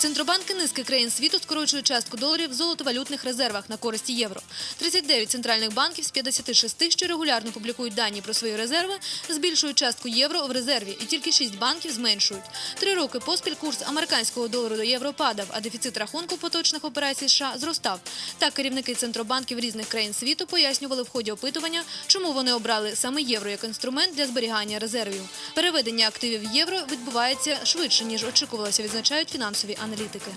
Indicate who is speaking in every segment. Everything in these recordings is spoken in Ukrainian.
Speaker 1: Центробанки низки країн світу скорочують частку доларів в золотовалютних резервах на користь євро. 39 центральних банків з 56, що регулярно публікують дані про свої резерви, збільшують частку євро в резерві, і тільки 6 банків зменшують. Три роки поспіль курс американського долару до євро падав, а дефіцит рахунку поточних операцій США зростав. Так керівники центробанків різних країн світу пояснювали в ході опитування, чому вони обрали саме євро як інструмент для зберігання резервів. Переведення активів євро відбувається швидше ніж очікувалося, відзначають фінансові аналітики.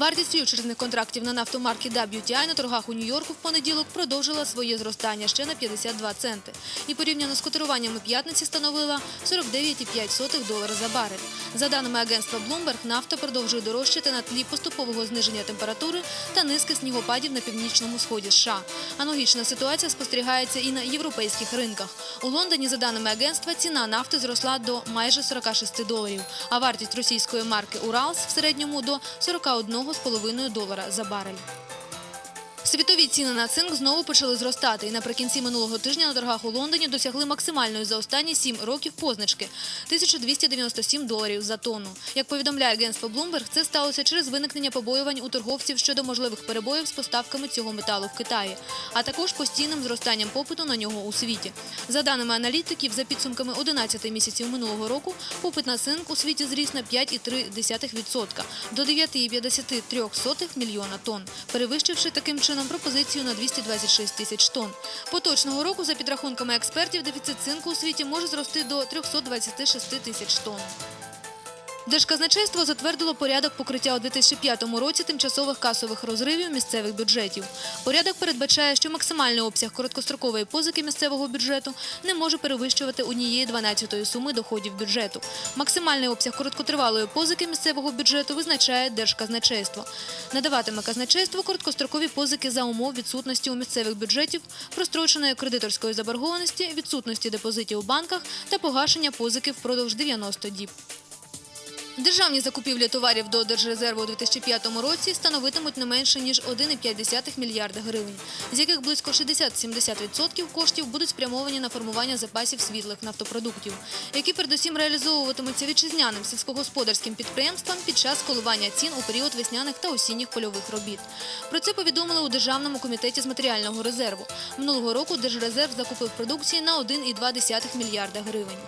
Speaker 1: Вартість ф'ючерсних контрактів на нафту марки WTI на торгах у Нью-Йорку в понеділок продовжила своє зростання ще на 52 центи. І порівняно з котируваннями п'ятниці становила 49,5 долара за барель. За даними агентства Bloomberg, нафта продовжує дорожчати на тлі поступового зниження температури та низки снігопадів на північному сході США. Аналогічна ситуація спостерігається і на європейських ринках. У Лондоні, за даними агентства, ціна нафти зросла до майже 46 доларів, а вартість російської марки Уралс в середньому до 41,5 долара за барель. Світові ціни на цинк знову почали зростати і наприкінці минулого тижня на торгах у Лондоні досягли максимальної за останні 7 років позначки – 1297 доларів за тонну. Як повідомляє агентство Bloomberg, це сталося через виникнення побоювань у торговців щодо можливих перебоїв з поставками цього металу в Китаї, а також постійним зростанням попиту на нього у світі. За даними аналітиків, за підсумками 11 місяців минулого року попит на цинк у світі зріс на 5,3% до 9,53 мільйона тонн, перевищивши таким чином пропозицію на 226 тисяч тонн. Поточного року, за підрахунками експертів, дефіцит цинку у світі може зрости до 326 тисяч тонн. Держказначейство затвердило порядок покриття у 2005 році тимчасових касових розривів місцевих бюджетів. Порядок передбачає, що максимальний обсяг короткострокової позики місцевого бюджету не може перевищувати однієї дванадцятої суми доходів бюджету. Максимальний обсяг короткотривалої позики місцевого бюджету визначає Держказначейство. Надаватиме казначейство короткострокові позики за умов відсутності у місцевих бюджетів, простроченої кредиторської заборгованості, відсутності депозитів у банках та погашення позики впродовж 90 діб. Державні закупівлі товарів до Держрезерву у 2005 році становитимуть не менше ніж 1,5 мільярда гривень, з яких близько 60-70% коштів будуть спрямовані на формування запасів світлих нафтопродуктів, які передусім реалізовуватимуться вітчизняним сільськогосподарським підприємствам під час коливання цін у період весняних та осінніх польових робіт. Про це повідомили у Державному комітеті з матеріального резерву. Минулого року Держрезерв закупив продукції на 1,2 мільярда гривень.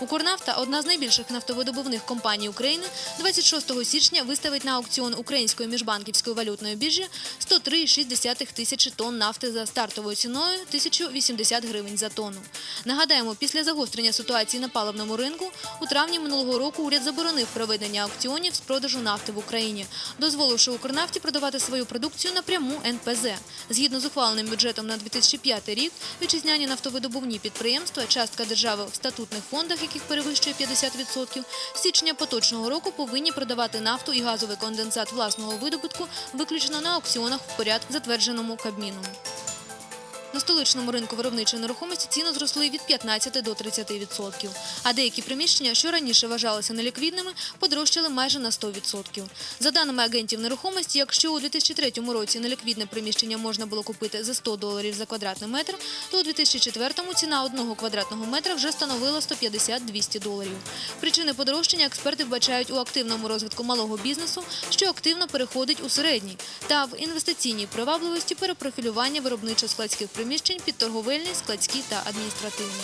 Speaker 1: Укрнафта, одна з найбільших нафтовидобувних компаній України, 26 січня виставить на аукціон української міжбанківської валютної біржі 103,6 тисячі тонн нафти за стартовою ціною 1080 гривень за тонну. Нагадаємо, після загострення ситуації на паливному ринку у травні минулого року уряд заборонив проведення аукціонів з продажу нафти в Україні, дозволивши Укрнафті продавати свою продукцію напряму НПЗ. Згідно з ухваленим бюджетом на 2005 рік, вітчизняні нафтовидобувні підприємства, частка держави в статутних фондах, яких перевищує 50%, з січня поточного року повинні продавати нафту і газовий конденсат власного видобутку виключно на аукціонах в порядку, затвердженому Кабміном. На столичному ринку виробничої нерухомості ціни зросли від 15 до 30%. А деякі приміщення, що раніше вважалися неліквідними, подорожчали майже на 100%. За даними агентів нерухомості, якщо у 2003 році неліквідне приміщення можна було купити за 100 доларів за квадратний метр, то у 2004-му ціна одного квадратного метра вже становила 150-200 доларів. Причини подорожчання експерти вбачають у активному розвитку малого бізнесу, що активно переходить у середній, та в інвестиційній привабливості перепрофілювання виробничо-складських приміщень під торговельні, складські та адміністративні.